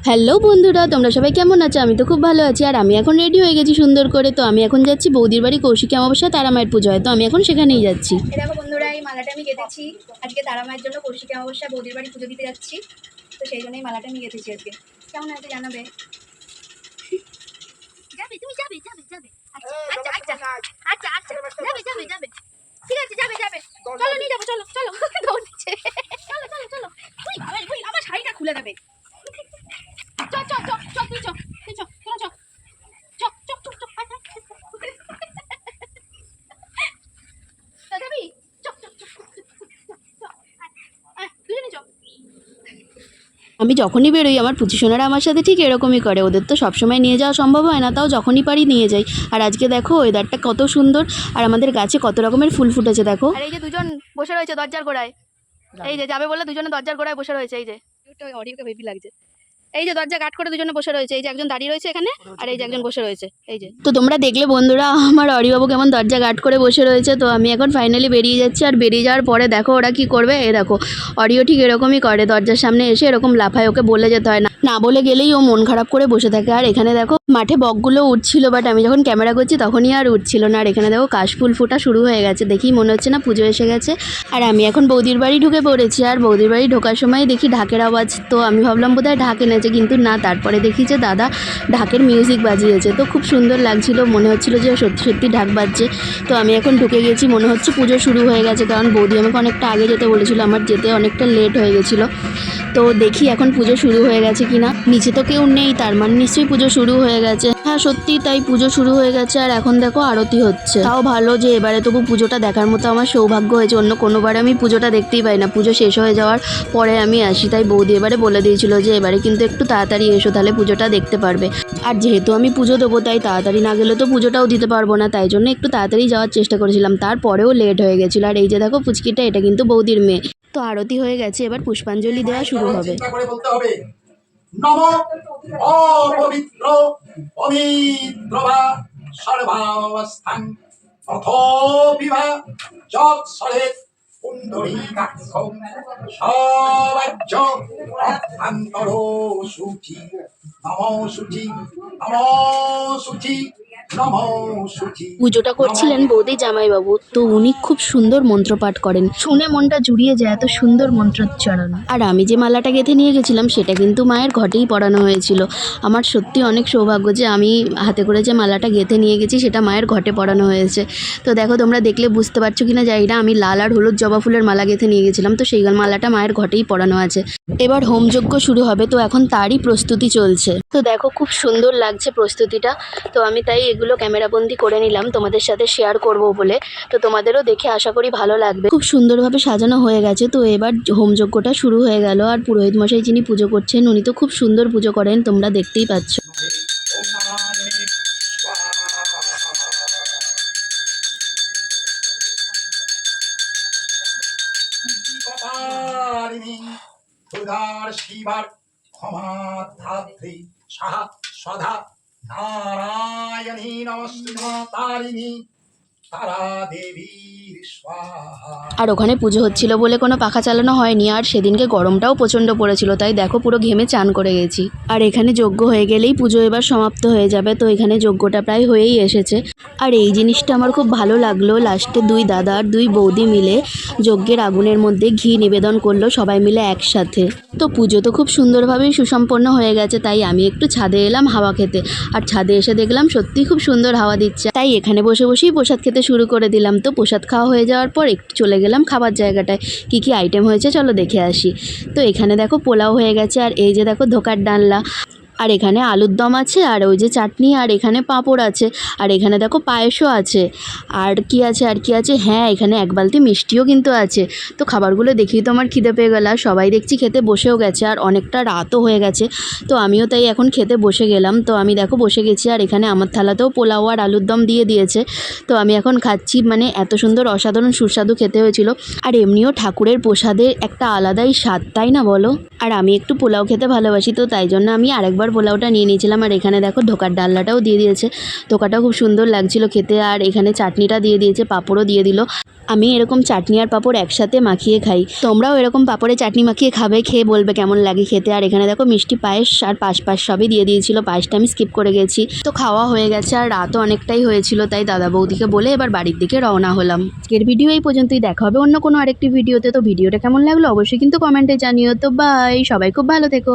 Hello বন্ধুরা তোমরা সবাই কেমন আছো? আমি তো খুব ভালো আছি আর আমি এখন রেডি হয়ে গেছি সুন্দর করে। তো আমি এখন যাচ্ছি বৌদির বাড়ি কৌশিকী অমাবস্যা তারা মায়ের পুজো হয়। তো আমি এখন সেখানেই যাচ্ছি। দেখো বন্ধুরা এই মালাটা আমি গেঁথেছি। আজকে তারা মায়ের জন্য কৌশিকী অমাবস্যা বৌদির বাড়ি পুজো দিতে যাচ্ছি। তো সেই জন্য এই মালাটা আমি গেঁথেছি আজকে। কেমন আছে জানাবে? যাবে তুমি যাবে যাবে যাবে। আচ্ছা আচ্ছা আচ্ছা আচ্ছা আচ্ছা যাবে যাবে যাবে। ঠিক আছে যাবে যাবে। চলো নিয়ে যাব চলো চলো। আমি যখনই বেরোই আমার পুচিসোনারা আমার সাথে ঠিক এরকমই করে। ওদের তো সবসময় নিয়ে যাওয়া সম্ভব হয় না তাও যখনই পারি নিয়ে যাই। আর আজকে দেখো ওয়েদারটা কত সুন্দর আর আমাদের গাছে কত রকমের ফুল ফুটেছে দেখো। আর এই যে দুজন বসে রয়েছে দরজার গোড়ায় এই যে যাবে বলে দুজনে দরজার গোড়ায় বসে রয়েছে এই যে। অডিওকে বেবি লাগছে। এই যে দরজা গাট করে দুজনে বসে রয়েছে এই যে একজন দাঁড়িয়ে রয়েছে এখানে আর এই যে একজন বসে রয়েছে এই যে। তো তোমরা দেখলে বন্ধুরা আমার অরিবাবু কেমন দরজা গার্ড করে বসে রয়েছে তো আমি এখন ফাইনালি বেরিয়ে যাচ্ছি আর বেরিয়ে যাওয়ার পরে দেখো ওরা কি করবে এ দেখো অরিও ঠিক এরকমই করে দরজার সামনে এসে এরকম লাফায় ওকে বলে যেতে হয় না। না বলে গেলেই ও মন খারাপ করে বসে থাকে আর এখানে দেখো মাঠে বকগুলো উঠছিল বাট আমি যখন ক্যামেরা করছি তখনই আর উঠছিল না আর এখানে দেখো কাশফুল ফোটা শুরু হয়ে গেছে দেখি মনে হচ্ছে না পুজো এসে গেছে। আর আমি এখন বৌদির বাড়ি ঢুকে পড়েছি আর বৌদির বাড়ি ঢোকার সময় দেখি ঢাকের আওয়াজ তো আমি ভাবলাম বোধহয় ঢাক এনেছে কিন্তু না, তারপরে দেখি যে দাদা ঢাকের মিউজিক বাজিয়েছে। তো খুব সুন্দর লাগছিল, মনে হচ্ছিল যে সত্যি সত্যি ঢাক বাজছে। তো আমি এখন ঢুকে গেছি, মনে হচ্ছে পুজো শুরু হয়ে গেছে, কারণ বৌদি আমাকে অনেকটা আগে যেতে বলেছিল, আমার যেতে অনেকটা লেট হয়ে গেছিল। তো দেখি এখন পুজো শুরু হয়ে গেছে কিনা। নিচে তো কেউ নেই, তার মানে নিশ্চয়ই পুজো শুরু হয়ে গেছে। হ্যাঁ সত্যি তাই পুজো শুরু হয়ে গেছে, আর এখন দেখো আরতি হচ্ছে। তাও ভালো যে এবারে তবু পুজোটা দেখার মতো আমার সৌভাগ্য হয়েছে, অন্য কোনোবারে আমি পুজোটা দেখতেই পাই না। পুজো শেষ হয়ে যাওয়ার পরে আমি আসি, তাই বৌদি এবারে বলে দিয়েছিল যে এবারে কিন্তু একটু তাড়াতাড়ি এসো, তাহলে পুজোটা দেখতে পারবে। আর যেহেতু আমি পুজো দেবো, তাই তাড়াতাড়ি না গেলে তো পুজোটাও দিতে পারব না, তাই জন্য একটু তাড়াতাড়ি যাওয়ার চেষ্টা করেছিলাম। তারপরেও লেট হয়ে গেছিল। আর এই যে দেখো পুচকিটা, এটা কিন্তু বৌদির মেয়ে। তো আরতি হয়ে গেছে এবার পুষ্পাঞ্জলি দেওয়া শুরু হবে। নম অপবিত্র পবিত্র বা সর্বাবস্থান শুচি নম শুচি পুজোটা করছিলেন বৌদি জামাইবাবু। তো উনি খুব সুন্দর মন্ত্র পাঠ করেন। শুনে মনটা জুড়িয়ে যায় এত সুন্দর মন্ত্রোচ্চারণ। আর আমি যে মালাটা গেঁথে নিয়ে গেছিলাম, সেটা কিন্তু মায়ের ঘটেই পড়ানো হয়েছিল। আমার সত্যি অনেক সৌভাগ্য যে আমি হাতে করে যে মালাটা গেঁথে নিয়ে গেছি, সেটা মায়ের ঘটে পড়ানো হয়েছে। তো দেখো, তোমরা দেখলে বুঝতে পারছ কিনা জানি না আমি লাল আর হলুদ জবা ফুলের মালা গেঁথে নিয়ে গেছিলাম। তো সেই মালাটা মায়ের ঘটেই পড়ানো আছে। এবার হোমযজ্ঞ শুরু হবে, তো এখন তারই প্রস্তুতি চলছে। তো দেখো, খুব সুন্দর লাগছে প্রস্তুতিটা। তো আমি তাই এগুলো ক্যামেরাবন্দি করে নিলাম, তোমাদের সাথে শেয়ার করব বলে। তো তোমাদেরও দেখে আশা করি ভালো লাগবে। খুব সুন্দরভাবে সাজানো হয়ে গেছে, তো এবার হোমযজ্ঞটা শুরু হয়ে গেল। আর পুরোহিত মশাই যিনি পুজো করছেন, উনি তো খুব সুন্দর পুজো করেন, তোমরা দেখতেই পাচ্ছ। ক্ষমা ধাত্রী, সাহা সদা নারায়ণী নমস্তে তারিণী আর ওখানে পুজো হচ্ছিল বলে কোনো পাখা চালানো হয়নি, আর সেদিনকে গরমটাও প্রচণ্ড পড়েছিল, তাই দেখো পুরো ঘেমে চান করে গেছি। আর এখানে যজ্ঞ হয়ে গেলেই পুজো এবার সমাপ্ত হয়ে যাবে, তো এখানে যজ্ঞটা প্রায় হয়েই এসেছে। আর এই জিনিসটা আমার খুব ভালো লাগল, লাস্টে দুই দাদা আর দুই বৌদি মিলে যজ্ঞের আগুনের মধ্যে ঘি নিবেদন করল, সবাই মিলে একসাথে। তো পুজো তো খুব সুন্দরভাবেই সুসম্পন্ন হয়ে গেছে, তাই আমি একটু ছাদে এলাম হাওয়া খেতে। আর ছাদে এসে দেখলাম সত্যি খুব সুন্দর হাওয়া দিচ্ছে। তাই এখানে বসে বসেই প্রসাদ খেতে শুরু করে দিলাম। তো প্রসাদ খাওয়া হয়ে যাওয়ার পর একটু চলে গেলাম খাবার জায়গাটায়। কী কী আইটেম হয়েছে চলো দেখে আসি। তো এখানে দেখো পোলাও হয়ে গেছে আর এই যে দেখো ধোকার ডালনা। আর এখানে আলুর দম আছে, আর ওই যে চাটনি, আর এখানে পাঁপড় আছে, আর এখানে দেখো পায়েসও আছে। আর কি আছে, আর কি আছে? হ্যাঁ এখানে এক বালতি মিষ্টিও কিন্তু আছে। তো খাবারগুলো দেখেই তো আমার খিদে পেয়ে গেল, আর সবাই দেখছি খেতে বসেও গেছে, আর অনেকটা রাতও হয়ে গেছে। তো আমিও তাই এখন খেতে বসে গেলাম। তো আমি দেখো বসে গেছি, আর এখানে আমার থালাতেও পোলাও আর আলুর দম দিয়ে দিয়েছে। তো আমি এখন খাচ্ছি মানে এত সুন্দর, অসাধারণ, সুস্বাদু খেতে হয়েছিল। আর এমনিও ঠাকুরের প্রসাদের একটা আলাদাই স্বাদ, তাই না বলো? আর আমি একটু পোলাও খেতে ভালোবাসি তো, তাই জন্য আমি আরেকবার পোলাওটা নিয়ে নিয়েছিলাম। আর এখানে দেখো ধোকার ডাল্লাটাও দিয়ে দিয়েছে। ধোকাটাও খুব সুন্দর লাগছিল খেতে। আর এখানে চাটনিটা দিয়ে দিয়েছে, পাঁপড়ও দিয়ে দিল। আমি এরকম চাটনি আর পাঁপড় একসাথে মাখিয়ে খাই। তোমরাও এরকম পাঁপড়ে চাটনি মাখিয়ে খাবে, খেয়ে বলবে কেমন লাগে খেতে। আর এখানে দেখো মিষ্টি পায়েস আর পাশ পাশ সবই দিয়ে দিয়েছিল, পায়েসটা আমি স্কিপ করে গেছি। তো খাওয়া হয়ে গেছে আর রাতও অনেকটাই হয়েছিল, তাই দাদা বৌদিকে বলে এবার বাড়ির দিকে রওনা হলাম। আজকের ভিডিও এই পর্যন্তই, দেখা হবে অন্য কোনো আরেকটি ভিডিওতে তো। ভিডিওটা কেমন লাগল অবশ্যই কিন্তু কমেন্টে জানিও। তো বাই সবাই খুব ভালো থেকো।